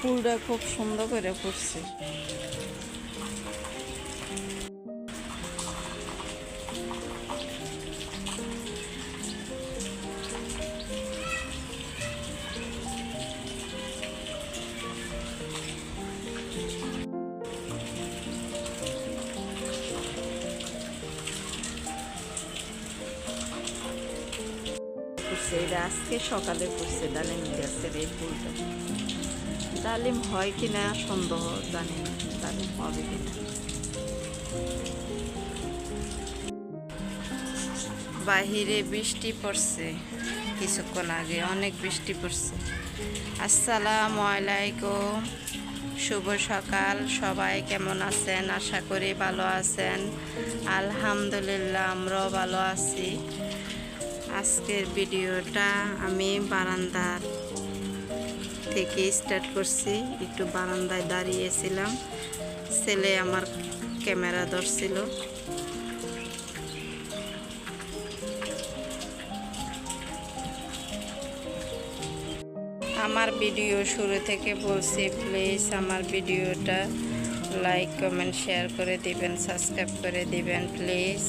ফুলটা খুব সুন্দর করে ফুলটা ফুটছে। ফুটছে এটা আজকে সকালে ফুটছে ডালিম গাছের এই ফুলটা। ডালিম হয় কিনা সন্দেহ জানি না হবে কিনা। বাহিরে বৃষ্টি পড়ছে কিছুক্ষণ আগে, অনেক বৃষ্টি পড়ছে। আসসালামু আলাইকুম, শুভ সকাল, সবাই কেমন আছেন? আশা করি ভালো আছেন। আলহামদুলিল্লাহ, আমরাও ভালো আছি। আজকের ভিডিওটা আমি বারান্দার থেকে স্টার্ট করছি। একটু বারান্দায় দাঁড়িয়েছিলাম। ছেলে আমার ক্যামেরা ধরছিল। আমার ভিডিও শুরু থেকে বলছি, প্লিজ আমার ভিডিওটা লাইক, কমেন্ট, শেয়ার করে দিবেন, সাবস্ক্রাইব করে দিবেন, প্লিজ।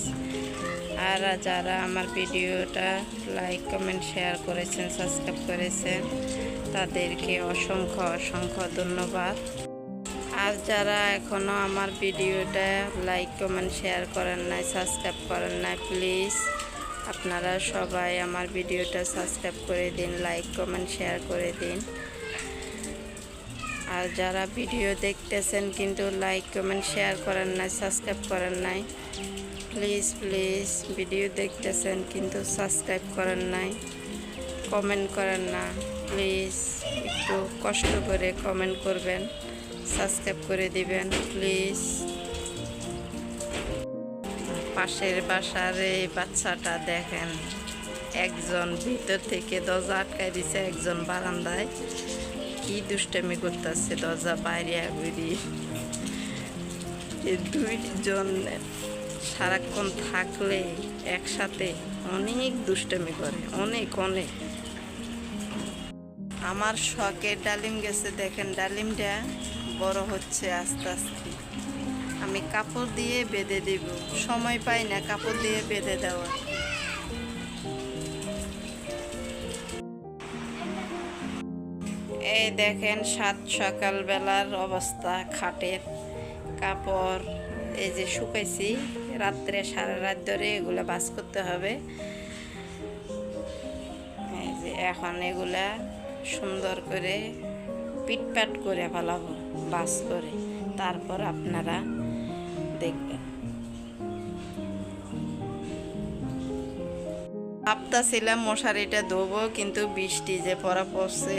আর যারা আমার ভিডিওটা লাইক কমেন্ট শেয়ার করেছেন সাবস্ক্রাইব করেছেন, তাদেরকে অসংখ্য অসংখ্য ধন্যবাদ। আর যারা এখনও আমার ভিডিওটা লাইক কমেন্ট শেয়ার করেন নাই সাবস্ক্রাইব করেন নাই প্লিজ আপনারা সবাই আমার ভিডিওটা সাবস্ক্রাইব করে দিন লাইক কমেন্ট শেয়ার করে দিন। আর যারা ভিডিও দেখতেছেন কিন্তু লাইক, কমেন্ট, শেয়ার করেন নাই, সাবস্ক্রাইব করেন নাই প্লিজ প্লিজ ভিডিও দেখতেছেন কিন্তু সাবস্ক্রাইব করেন নাই কমেন্ট করেন না প্লিজ একটু কষ্ট করে কমেন্ট করবেন, সাবস্ক্রাইব করে দিবেন প্লিজ পাশের বাসার এই বাচ্চাটা দেখেন, একজন ভিতর থেকে দরজা আটকায় দিছে, একজন বারান্দায়। কি দুষ্টামি করতেছে দরজা বাইরে বেরিয়ে এই দুইজন সারাক্ষণ থাকলে একসাথে অনেক দুষ্টামি করে, অনেক অনেক। আমার শখের ডালিম গেছে, দেখেন ডালিমটা বড় হচ্ছে আস্তে আস্তে। আমি কাপড় দিয়ে বেঁধে দিব, সময় পাই না কাপড় দিয়ে বেঁধে দেওয়া দেখেন সাত সকালবেলার অবস্থা, খাটের কাপড় এই যে শুকাইছি, রাত্রে সারা রাত ধরে এগুলো বাস করতে হবে। এই যে এখন এগুলা সুন্দর করে পিটপাট করে ফেলাবো, বাস করে। তারপর আপনারা দেখবেন। ভাবতেছিলাম মশারিটা ধোবো, কিন্তু বৃষ্টি যে পড়া পড়ছে।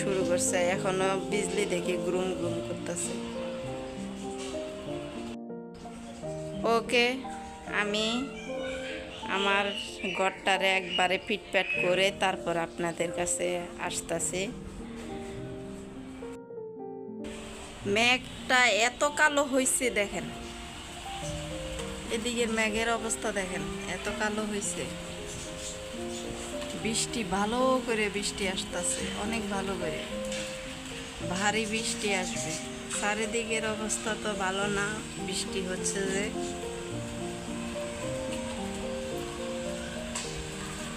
শুরু করছে, এখনও বিজলি দেখে গ্রুম গ্রুম করতেছে। ওকে, আমি আমার ঘরটারে একবারে পিটপ্যাট করে তারপর আপনাদের কাছে আসতেছি। মেঘটা এত কালো হয়েছে দেখেন। এদিকের মেঘের অবস্থা দেখেন, এত কালো হয়েছে বৃষ্টি ভালো করে বৃষ্টি আসতেছে, অনেক ভালো করে। ভারী বৃষ্টি আসবে। চারিদিকের অবস্থা তো ভালো না, বৃষ্টি হচ্ছে যে।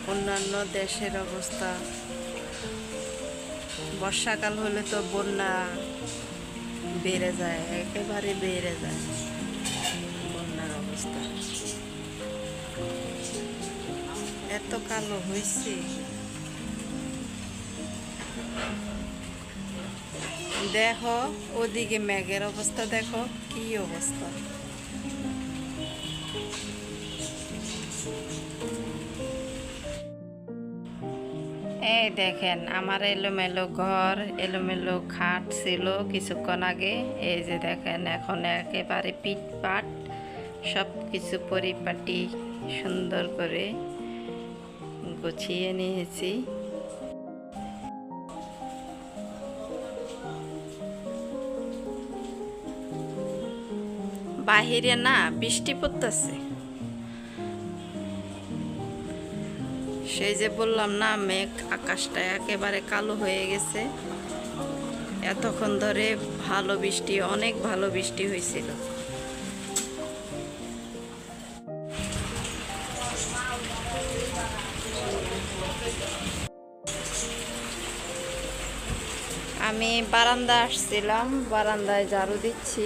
অন্যান্য দেশের অবস্থা। বর্ষাকাল হলে তো বন্যা বেড়ে যায়, একেবারে বেড়ে যায়। এত কালো হয়েছে দেখো, ওদিকে মেঘের অবস্থা, দেখো কি অবস্থা। এই দেখেন, আমার এলোমেলো ঘর, এলোমেলো খাট ছিল কিছুক্ষণ আগে। এই যে দেখেন, এখন একেবারে পিটপাট সব কিছু পরিপাটি সুন্দর করে গুছিয়ে নিয়েছি। বাহিরে না, বৃষ্টি পড়তেছে। সেই যে বললাম না, মেঘ আকাশটা একেবারে কালো হয়ে গেছে। এতক্ষণ ধরে ভালো বৃষ্টি, অনেক ভালো বৃষ্টি হয়েছিল। আমি বারান্দা আসছিলাম, বারান্দায় ঝাড়ু দিচ্ছি।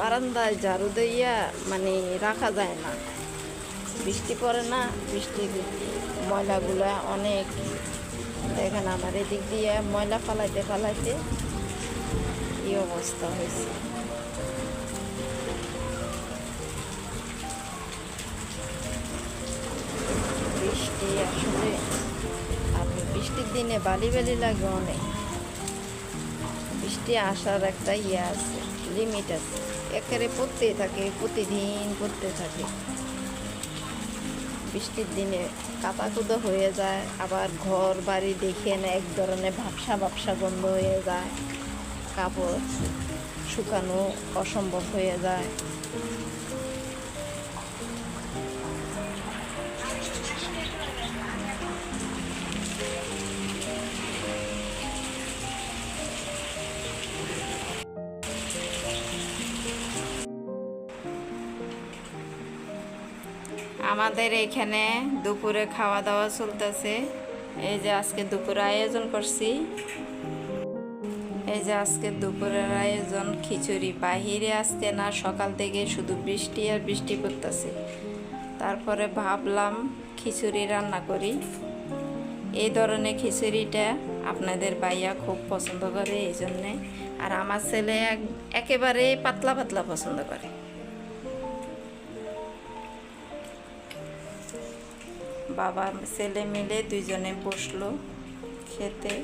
বারান্দায় ঝাড়ু দিয়া মানে রাখা যায় না। বৃষ্টি পড়ে না বৃষ্টির ময়লাগুলা অনেক। দেখেন আমার এদিক দিয়ে ময়লা ফালাইতে ফালাইতে এই অবস্থা হয়েছে। বৃষ্টি আসলে আর বৃষ্টির দিনে বালি বালি লাগে অনেক। বৃষ্টি আসার একটা ইয়ে আছে লিমিট আছে। একেবারে পড়তেই থাকে, প্রতিদিন পড়তে থাকে। বৃষ্টির দিনে কাদাকুদো হয়ে যায়, আবার ঘর বাড়ি দেখে না এক ধরনের ভাবসা ভাবসা গন্ধ হয়ে যায়। কাপড় শুকানো অসম্ভব হয়ে যায়। আমাদের এখানে দুপুরে খাওয়া দাওয়া চলতেছে। এই যে আজকে দুপুরে আয়োজন করছি। এই যে আজকে দুপুরের আয়োজন, খিচুড়ি। বাহিরে আজকে না, সকাল থেকে শুধু বৃষ্টি আর বৃষ্টি পড়তেছে। তারপরে ভাবলাম খিচুড়ি রান্না করি। এই ধরনের খিচুড়িটা আপনাদের ভাইয়া খুব পছন্দ করে, এই জন্যে। আর আমার ছেলে এক- একেবারে পাতলা পাতলা পছন্দ করে। বাবা ছেলে মিলে দুজনে বসল খেতে।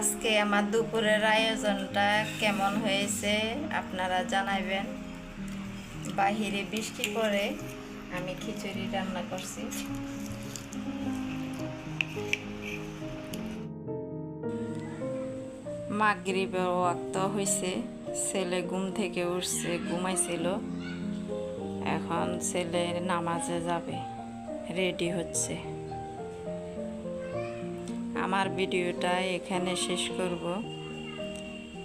আজকে আমার দুপুরের আয়োজনটা কেমন হয়েছে আপনারা জানাবেন বাহিরে বৃষ্টি পড়ে আমি খিচুড়ি রান্না করছি। মাগরিবের ওয়াক্ত হয়েছে ছেলে ঘুম থেকে উঠছে, ঘুমাইছিল। এখন ছেলে নামাজে যাবে, রেডি হচ্ছে। আমার ভিডিওটা এখানে শেষ করব।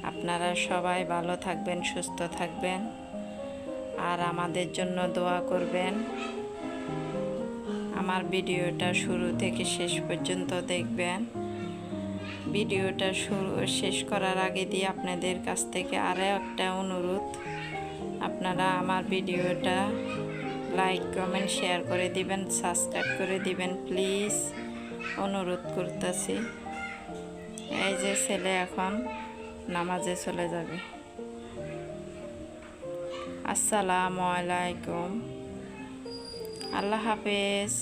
আপনারা সবাই ভালো থাকবেন, সুস্থ থাকবেন। আর আমাদের জন্য দোয়া করবেন। আমার ভিডিওটা শুরু থেকে শেষ পর্যন্ত দেখবেন। ভিডিওটা শুরু, শেষ করার আগে দিয়ে আপনাদের কাছ থেকে আরও একটা অনুরোধ। আপনারা আমার ভিডিওটা লাইক, কমেন্ট, শেয়ার করে দিবেন, সাবস্ক্রাইব করে দিবেন, প্লিজ। অনুরোধ করতেছি। এই যে ছেলে এখন নামাজে চলে যাবে। আসসালামু আলাইকুম। আল্লাহ হাফেজ।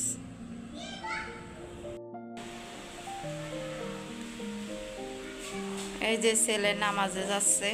এই যে ছেলে নামাজে যাচ্ছে।